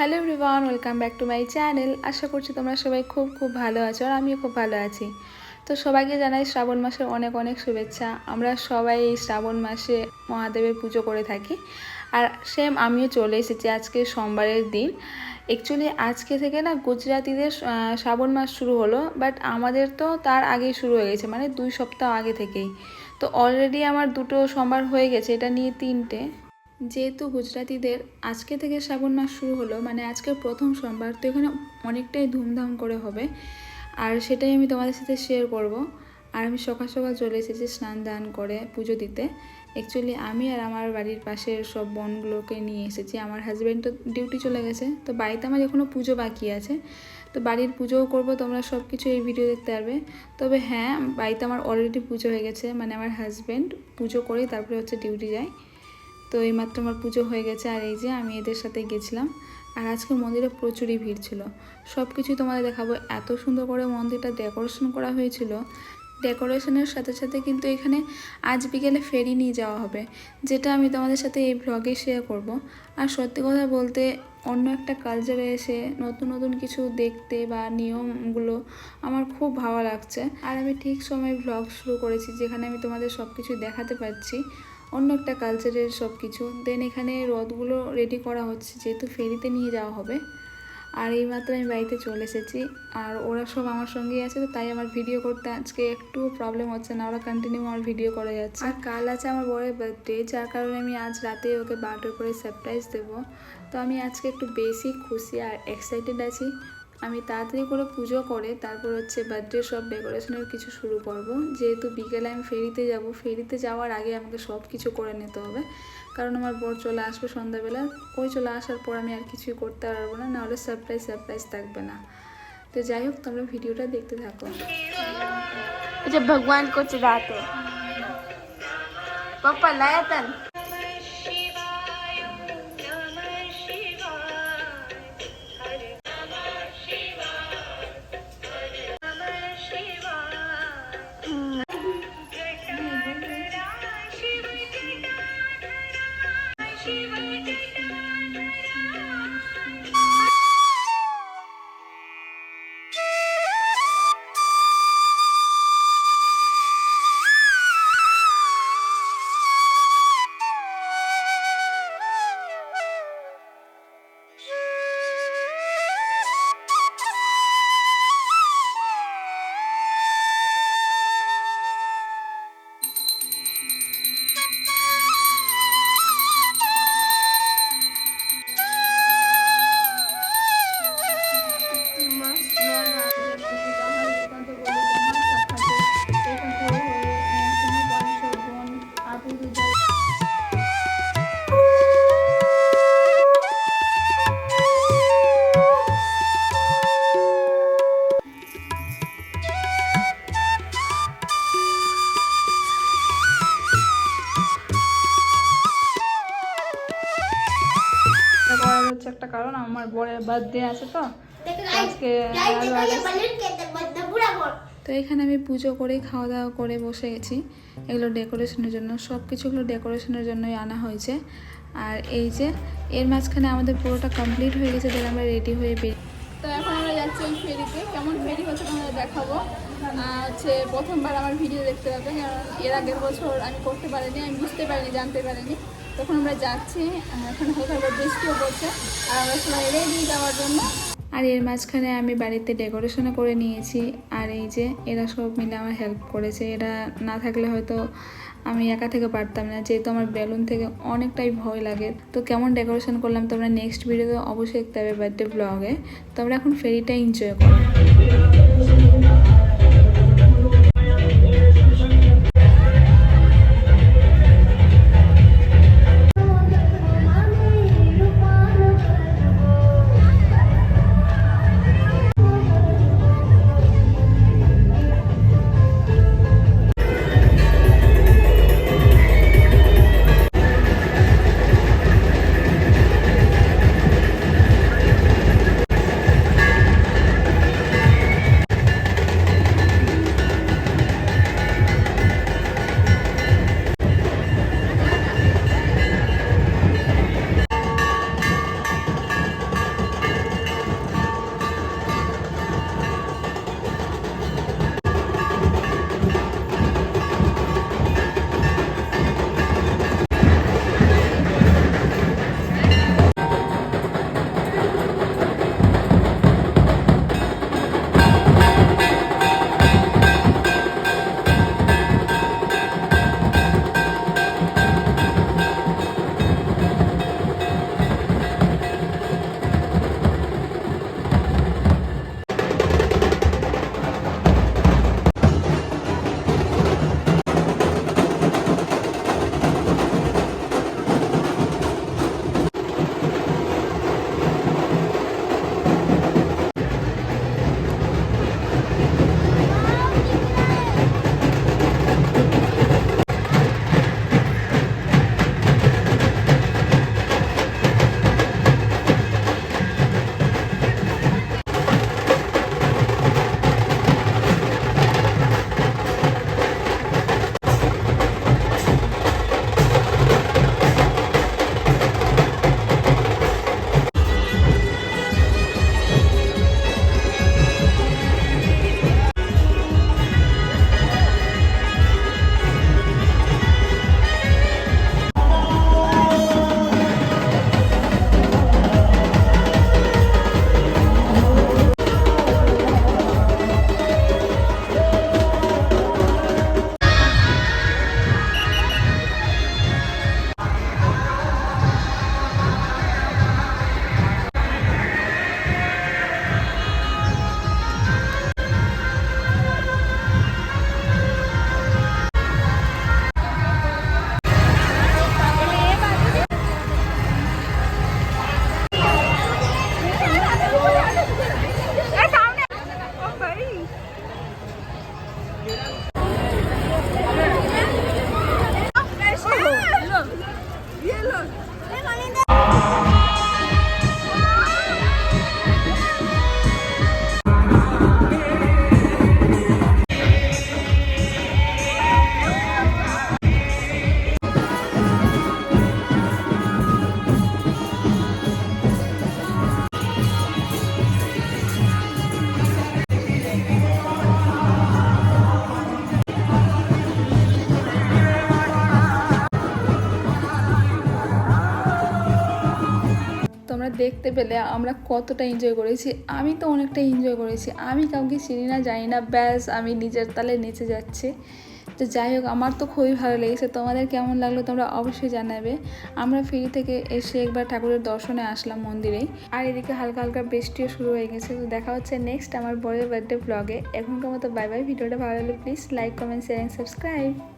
Hello everyone, welcome back to my channel. আশা করছি তোমরা সবাই খুব খুব ভালো আছো আর আমিও খুব ভালো আছি। তো সবাইকে জানাই শ্রাবণ মাসের অনেক অনেক শুভেচ্ছা। আমরা সবাই এই শ্রাবণ মাসে মহাদেবের পুজো করে থাকি। আর সেম আমিও চলে এসেছি আজকে সোমবারের দিন। অ্যাকচুয়ালি আজকে থেকে না গুজরাতিদের শ্রাবণ মাস শুরু হলো বাট আমাদের তো তার আগেই শুরু হয়ে গেছে মানে দুই সপ্তাহ আগে থেকেই। তো অলরেডি আমার দুটো সোমবার হয়ে গেছে, এটা নিয়ে তিনটে। যেহেতু গুজরাতিদের আজকে থেকে শ্রাবণ মাস শুরু হলো মানে আজকে প্রথম সোমবার, তো এখানে অনেকটাই ধুমধাম করে হবে। আর সেটাই আমি তোমাদের সাথে শেয়ার করব। আর আমি সকাল সকাল চলে এসেছি স্নান দান করে পুজো দিতে। অ্যাকচুয়ালি আমি আর আমার বাড়ির পাশের সব বোনগুলোকে নিয়ে এসেছি। আমার হাজব্যান্ড তো ডিউটি চলে গেছে, তো বাড়িতে আমার এখনও পুজো বাকি আছে। তো বাড়ির পুজোও করব, তোমরা সব কিছু এই ভিডিও দেখতে পারবে। তবে হ্যাঁ বাড়িতে আমার অলরেডি পুজো হয়ে গেছে মানে আমার হাজব্যান্ড পুজো করেই তারপরে হচ্ছে ডিউটি যায়। তো এইমাত্র আমার পুজো হয়ে গেছে আর এই যে আমি এদের সাথে গেছিলাম। আর আজকে মন্দিরে প্রচুরই ভিড় ছিল। সব কিছুই তোমাদের দেখাবো। এত সুন্দর করে মন্দিরটা ডেকোরেশন করা হয়েছিল। ডেকোরেশনের সাথে সাথে কিন্তু এখানে আজ বিকেলে ফেরি নিয়ে যাওয়া হবে, যেটা আমি তোমাদের সাথে এই ব্লগে শেয়ার করব। আর সত্যি কথা বলতে, অন্য একটা কালচারে এসে নতুন নতুন কিছু দেখতে বা নিয়মগুলো আমার খুব ভালো লাগছে। আর আমি ঠিক সময় ব্লগ শুরু করেছি, যেখানে আমি তোমাদের সব কিছু দেখাতে পারছি। অন্য একটা কালচারের সব কিছু দেন এখানে রথগুলো রেডি করা হচ্ছে, যেহেতু ফেরিতে নিয়ে যাওয়া হবে। আর এইমাত্র আমি বাড়িতে চলে এসেছি। আর ওরা সব আমার সঙ্গেই আছে, তো তাই আমার ভিডিও করতে আজকে একটু প্রবলেম হচ্ছে না। ওরা কন্টিনিউ আমার ভিডিও করে যাচ্ছে। আর কাল আছে আমার বড়ের বার্থডে যার কারণে আমি আজ রাতে ওকে বারোটার করে সারপ্রাইজ দেবো। তো আমি আজকে একটু বেশি খুশি আর এক্সাইটেড আছি। আমি তাড়াতাড়ি করে পুজো করে তারপর হচ্ছে বার্থডে সব ডেকোরেশনের কিছু শুরু করব। যেহেতু বিকেলে আমি ফেরিতে যাব, ফেরিতে যাওয়ার আগে আমাকে সব কিছু করে নিতে হবে। কারণ আমার বর চলে আসবে সন্ধ্যাবেলা, ওই চলে আসার পর আমি আর কিছুই করতে পারব না, নাহলে সারপ্রাইজ সারপ্রাইজ থাকবে না। তো যাই হোক, তোমরা ভিডিওটা দেখতে থাকো। আচ্ছা, ভগবান করছে রাতে পাপ্পা লায়াতান একটা কারণ আমার বরের বার্থডে আছে তো। আজকে তো এখানে আমি পুজো করে খাওয়া দাওয়া করে বসে গেছি। এগুলো ডেকোরেশনের জন্য সব কিছুগুলো ডেকোরেশনের জন্যই আনা হয়েছে। আর এই যে এর মাঝখানে আমাদের পুরোটা কমপ্লিট হয়ে গেছে তাহলে আমরা রেডি হয়ে বেরিয়ে তো এখন আমরা যাচ্ছি ওই ফেরিতে। কেমন ফেরি হচ্ছে তোমাদের দেখাবো। হচ্ছে প্রথমবার আমার ভিডিও দেখতে পাবে কারণ এর আগের বছর আমি করতে পারিনি আমি বুঝতে পারিনি জানতে পারিনি। তখন আমরা যাচ্ছি এখন হালকা হালকা বৃষ্টিও পড়ছে, আর আমরা সবাই রেডি যাওয়ার জন্য। আর এর মাঝখানে আমি বাড়িতে ডেকোরেশনও করে নিয়েছি, আর এই যে এরা সব মিলে আমার হেল্প করেছে। এরা না থাকলে হয়তো আমি একা থেকে পারতাম না, যেহেতু আমার বেলুন থেকে অনেকটাই ভয় লাগে। তো কেমন ডেকোরেশন করলাম তোমরা নেক্সট ভিডিওতে অবশ্যই দেখতে হবে বার্থডে ব্লগে তোমরা এখন ফেরিটা এনজয় করো। 来，马林的。দেখতে পেলে আমরা কতটা এনজয় করেছি। আমি তো অনেকটা এনজয় করেছি। আমি কাউকে চিনি না, জানি না। ব্যাস, আমি নিজের তালে নেচে যাচ্ছি। তো যাই হোক, আমার তো খুবই ভালো লেগেছে। তোমাদের কেমন লাগল তোমরা অবশ্যই জানাবে। আমরা ফ্রি থেকে এসে একবার ঠাকুরের দর্শনে আসলাম মন্দিরেই আর এদিকে হালকা হালকা বৃষ্টিও শুরু হয়ে গেছে। তো দেখা হচ্ছে নেক্সট আমার বড়ের বার্থডে ব্লগে এখনকার মতো বাই বাই ভিডিওটা ভালো লাগলে please like comment share subscribe